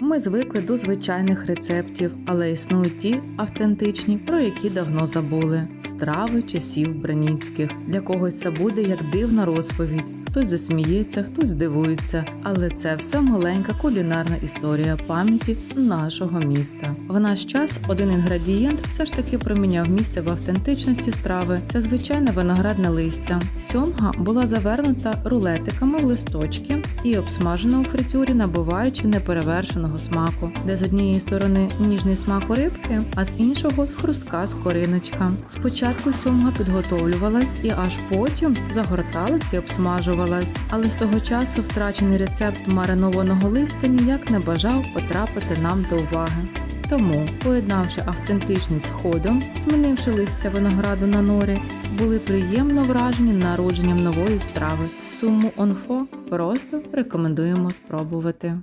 Ми звикли до звичайних рецептів, але існують ті автентичні, про які давно забули. Страви часів браніцьких. Для когось це буде як дивна розповідь. Хтось засміється, хтось здивується, але це все маленька кулінарна історія пам'яті нашого міста. В наш час один інгредієнт все ж таки проміняв місце в автентичності страви. Це звичайне виноградне листя. Сьомга була завернута рулетиками в листочки і обсмажена у фритюрі, набуваючи неперевершеного смаку, де з однієї сторони ніжний смак у рибки, а з іншого хрустка скориночка. Спочатку сьомга підготовлювалась і аж потім загорталась і обсмажувалась, але з того часу втрачений рецепт маринованого листя ніяк не бажав потрапити нам до уваги. Тому, поєднавши автентичність ходом, змінивши листя винограду на норі, були приємно вражені народженням нової страви. Суму онфо просто рекомендуємо спробувати.